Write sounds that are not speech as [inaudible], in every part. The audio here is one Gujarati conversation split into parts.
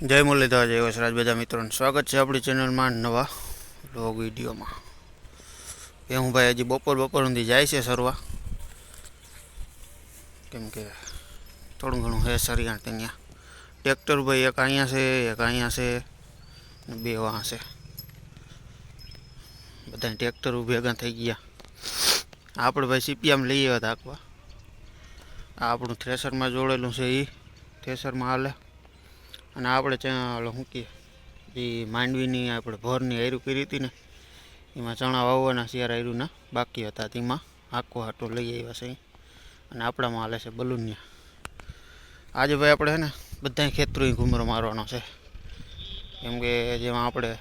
જય મુરલીધર, જય વસરાજ બધા મિત્રોને સ્વાગત છે આપણી ચેનલમાં નવા વ્લોગ વિડીયોમાં. એ હું ભાઈ હજી બપોર બપોર સુધી જાય છે સરવા કેમ કે થોડું ઘણું હે સરિયાણ ત્યાં. ટ્રેક્ટર ભાઈ એક અહીંયા છે, એક અહીંયા છે, ને બે વાં છે. બધા ટ્રેક્ટર ભેગા થઈ ગયા. આપણે ભાઈ સીપીએમ લઈ આવ્યા હતા આખવા. આ આપણું થ્રેસરમાં જોડેલું છે એ થ્રેસરમાં હાલે. અને આપણે ઓલો શું કહીએ એ માંડવીની આપણે ભોરની આયરું કરી હતી ને, એમાં ચણા વાવવાના શિયાર આયરુંના, બાકી હતા તેમાં. આખો હાટો લઈ આવ્યા છે. અને આપણામાં હાલે છે બલૂનિયા. આજે ભાઈ આપણે છે ને, બધાય ખેતરોય ઘૂમરો મારવાનો છે. કેમ કે જેમાં આપણે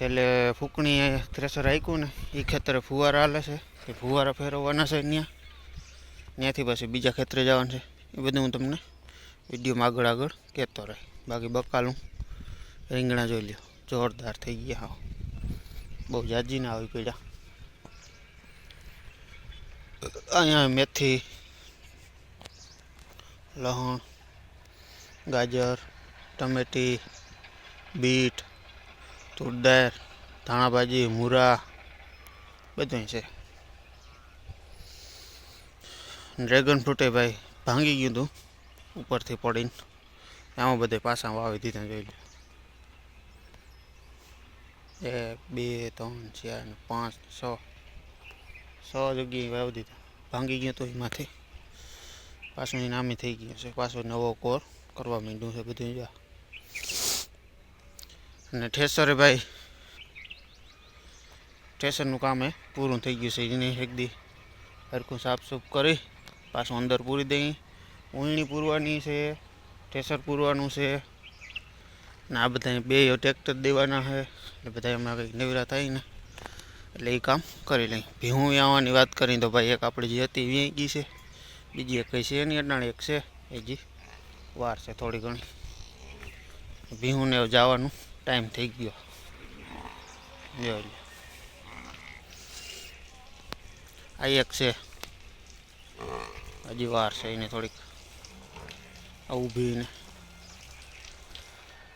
છેલ્લે ફૂકણી થ્રેસર રાખ્યું ને, એ ખેતરે ફુવારા હાલે છે. એ ફુવારા ફેરવવાના છે ત્યાં ત્યાંથી પછી બીજા ખેતરે જવાનું છે. એ બધું હું તમને વિડીયોમાં આગળ આગળ કહેતો રહે. બાકી બકાલું રીંગણા જોઈ લ્યો. જોરદાર થઈ ગયા હાવ બહુ જાજી ના આવી પીડા. અહીંયા મેથી લસણ ગાજર, ટમેટી, બીટ તુરદાર ધાણાભાજી મૂરા, બધું છે. ડ્રેગન ફ્રૂટે ભાઈ ભાંગી ગયું હતું ઉપરથી પડીને આમાં બધે પાછા વાવી દીધા જોઈ લો. એક, બે, ત્રણ, ચાર પાંચ, છ. છ જગ્યાએ વાવી દીધા. ભાંગી ગયો તો એમાંથી. પાછું એ નામી થઈ ગયું છે. પાછો નવો કોર કરવા માંડ્યું છે બધું જા. અને ઠેસરે ભાઈ, ઠેસરનું કામ એ પૂરું થઈ ગયું છે. એને એક દી હરખું સાફસૂફ કરી, પાછું અંદર પૂરી દઈ. ઉણણી પૂરવાની છે, ઠેસર પૂરવાનું છે. ને આ બધા બે ટ્રેક્ટર દેવાના છે. એટલે બધા હમણાં કંઈક નેવરા થાય ને. એટલે એ કામ કરી લઈ ભીહું આવવાની વાત કરી તો ભાઈ એક આપણે જે હતી વી ગઈ છે. બીજી એક કઈ છે નહીં, અટાણે એક છે. એ જી વાર છે થોડી ઘણી. ભીહુંને જવાનું ટાઈમ થઈ ગયો. જો આ એક છે. હજી વાર છે એને થોડીક. ઊભીને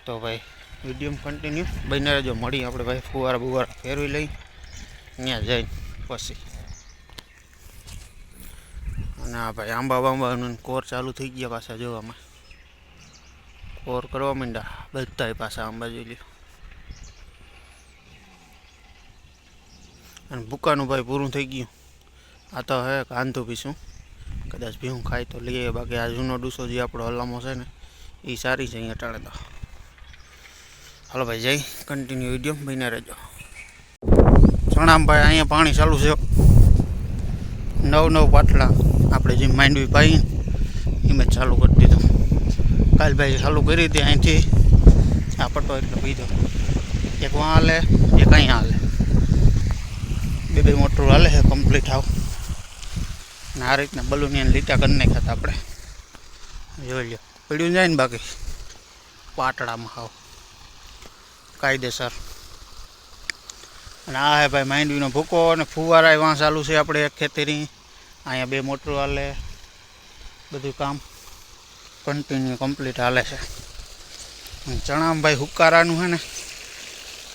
તો ભાઈ, વીડિયો કન્ટિન્યુ બને રહેજો મળી આપણે ભાઈ, ફુવારા બુવારા ફેરવી લઈ, ત્યાં જઈને પછી. અને આ ભાઈ, આંબા બાંબાનું કોર ચાલુ થઈ ગયા પાછા જોવામાં. કોર કરવા માંડ્યા બધાય પાછા આંબા જોઈ લ્યો. અને ભૂકાનું ભાઈ પૂરું થઈ ગયું. આ તો હે, કાંધું પીશું કદાચ ભીહું ખાય તો લઈએ. બાકી આ જૂનો ડૂસો જે આપણો હલામો છે ને એ સારી છે અહીંયા ટાળે તો હાલો ભાઈ જઈ કન્ટિન્યુ વીડિયો બને રહેજો. ચણામ ભાઈ અહીંયા પાણી ચાલુ છે. નવ નવ પાટલા આપણે જે માંડવી પાઈ એમ જ ચાલુ કરી દીધું. કાલ ભાઈ ચાલુ કરી હતી અહીંથી. આ પટ્ટો એટલે પીધો એક વાં હાલે, એક અહીંયા હાલે. બે બે મોટરું હાલે છે કમ્પ્લીટ આવ. ને આ રીતના બલૂનિયાને લીટા કરી નાખ્યા આપણે. જોઈ લો પડ્યું જાય ને બાકી? પાટડામાં હાવ. કાયદેસર. અને આ હે ભાઈ માંડવીનો ભૂકો અને ફુવારા વાં ચાલુ છે આપણે એક ખેતરી અહીંયા બે મોટરો હાલે. બધું કામ કન્ટિન્યુ કમ્પ્લીટ હાલે છે. અને ચણામાં ભાઈ હુકારાનું છે ને,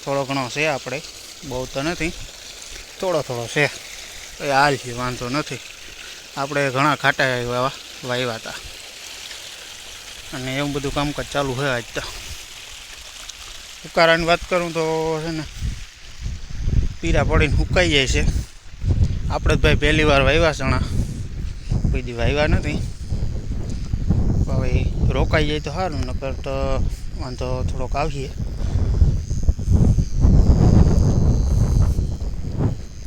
થોડો ઘણો છે આપણે. બહુ તો નથી. થોડો થોડો છે. એ હાલ છે, વાંધો નથી. આપણે ઘણા ખાટા એવા વાવ્યા હતા. અને એવું બધું કામકાજ ચાલુ છે આજ તો. હુકારાની વાત કરું તો છે ને, પીરા પડીને સુકાઈ જાય છે. આપણે જ ભાઈ પહેલી વાર વાવ્યા ચણા કોઈ દી વાવ્યા નથી. હવે રોકાઈ જાય તો સારું, નકર તો વાંધો થોડોક આવીએ.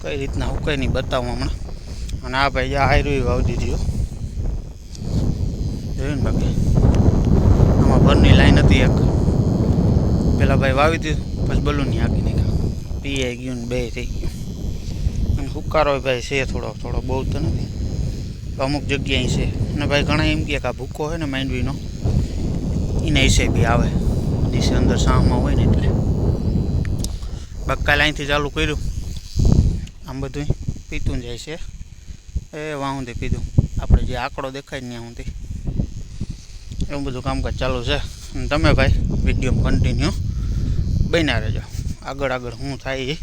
કઈ રીતના હુકાઈ નહીં બતાવું હમણાં. અને આ ભાઈ આ હાયરું વાવી દીધી જોયું ને બાકી? આમાં ભરની લાઈન હતી એક. પેલા ભાઈ વાવી દીધું, પછી બલૂની હાકી નાખ્યા પીએ ગયું ને બે થઈ ગયું. અને હુકારો ભાઈ છે થોડો થોડો બહુ તો નથી. અમુક જગ્યાએ છે. અને ભાઈ ઘણા એમ કે આ ભૂકો હોય ને માંડવીનો, એને બી આવે. દિવસે અંદર સામમાં હોય ને એટલે. બક્કા લાઈનથી ચાલુ કર્યું. આમ બધું પીતું જાય છે. એ વાહુંથી પીધું આપણે જે આંકડો દેખાય ને ત્યાં સુધી એવું બધું કામકાજ ચાલુ છે. અને તમે ભાઈ વીડિયો કન્ટિન્યુ બન્યા રહેજો. આગળ આગળ શું થાય એ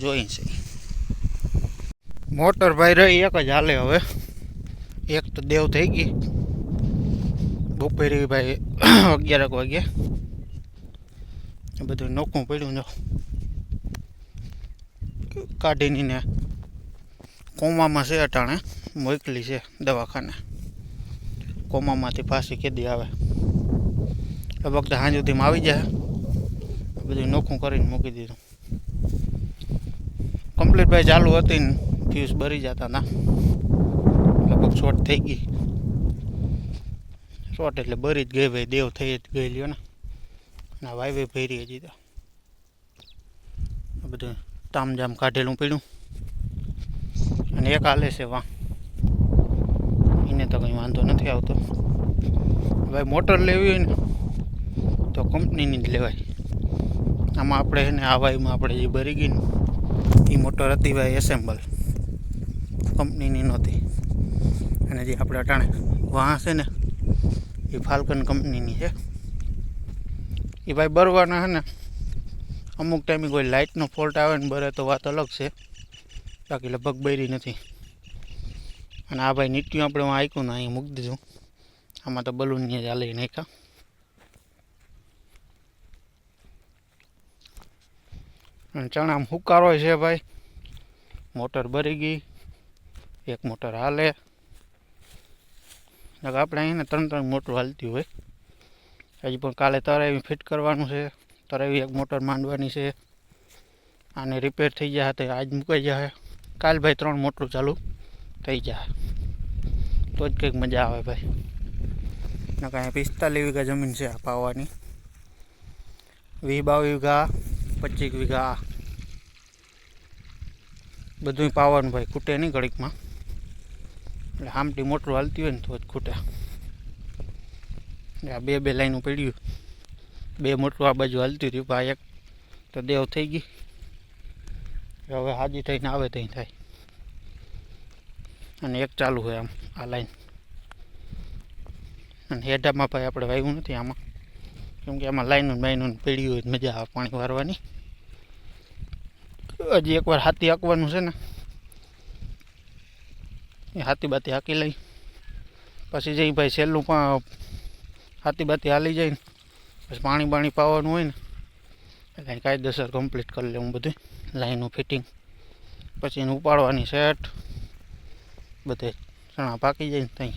જોઈ છે. મોટર ભાઈ રહી એક જ હાલે હવે. એક તો દેવ થઈ ગઈ. બપોરે ભાઈ [coughs] અગિયારક વાગે. એ બધું નોખું પડ્યું જો. કાઢીને ને કોમામાં છે અટાણે, મોકલી છે દવાખાને. કોમામાંથી પાછી કેદી આવે. એ વખતે સાંજ સુધીમાં આવી જાય. બધું નોખું કરીને મૂકી દીધું. કમ્પ્લીટ ભાઈ ચાલુ હતી ને ફ્યુઝ બરી જતા હતા. લગભગ શોર્ટ થઈ ગઈ. શોર્ટ એટલે બરી જ ગઈ ભાઈ, દેવ થઈ જ ગઈ ને. ના વાઈવે ભરી હજી તો. બધું તામજામ કાઢેલું પડ્યું. અને એક હાલે છે વાં એને તો કંઈ વાંધો નથી આવતો. ભાઈ મોટર લેવી હોય ને, તો કંપનીની જ લેવાય. આમાં આપણે એને આ વાયમાં આપણે જે ભરી ગઈ ને, એ મોટર હતી ભાઈ એસેમ્બલ. કંપનીની નહોતી. અને જે આપણે અટાણે વાં છે ને, એ ફાલ્કન કંપનીની છે. એ ભાઈ બરવાના છે ને, અમુક ટાઈમે કોઈ લાઇટનો ફોલ્ટ આવે ને, બરે તો વાત અલગ છે. બાકી લગભગ બરી નથી. અને આ ભાઈ નીટ્યું આપણે હું આયકું ને અહીં મૂકી દીધું. આમાં તો બલૂનની જ હાલી નાખ્યા અને ચણામાં હુકારો છે ભાઈ. મોટર ભરી ગઈ. એક મોટર હાલે. આપણે અહીંને ત્રણ ત્રણ મોટર હાલતી હોય. હજી પણ કાલે તરાવી ફિટ કરવાનું છે. તરાવી એક મોટર માંડવાની છે. આને રિપેર થઈ જાય તો આજ મુકાઈ જાય કાલ ભાઈ ત્રણ મોટલું ચાલુ થઈ જાય. તો જ કંઈક મજા આવે ભાઈ. ને કાંઈ પિસ્તાલીસ વીઘા જમીન છે પાવાની. વીસ બાવીસ વીઘા, પચીસ વીઘા. બધું પાવાનું ભાઈ, ખૂટે નહીં ઘડીકમાં. એટલે આમટી મોટરું હાલતી હોય ને તો જ ખૂટે. આ બે બે લાઈનું પડ્યું. બે મોટરું આ બાજુ હાલતી હતી ભાઈ એક તો દેવ થઈ ગઈ. હવે હાજી થઈને આવે ત્યાં થાય. અને એક ચાલુ હોય આમ, આ લાઈન અને હેઢામાં ભાઈ આપણે વાવ્યું નથી આમાં. કેમ કે આમાં લાઈનું બાઈનું પીડ્યું હોય મજા આવે પાણી વારવાની. હજી એકવાર હાથી હાંકવાનું છે ને, એ હાથી બાતી હાંકી લઈ. પછી જઈ ભાઈ છેલ્લું પણ હાથી બાતી હાલી જાય ને, પછી પાણી બાણી પાવાનું હોય ને, એટલે કાયદેસર કમ્પ્લીટ કરી લેવું બધું લાઈનનું ફિટિંગ. પછી એને ઉપાડવાની સેટ બધે ચણા પાકી જાય ને ત્યાં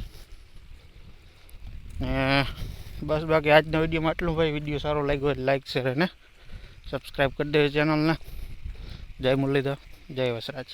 ને બસ બાકી આજના વિડીયોમાં આટલું ભાઈ. વીડિયો સારો લાગ્યો હોય લાઈક શેર અને સબસ્ક્રાઈબ કરી દેજો ચેનલને. જય મુરલીધર, જય વસરાજ.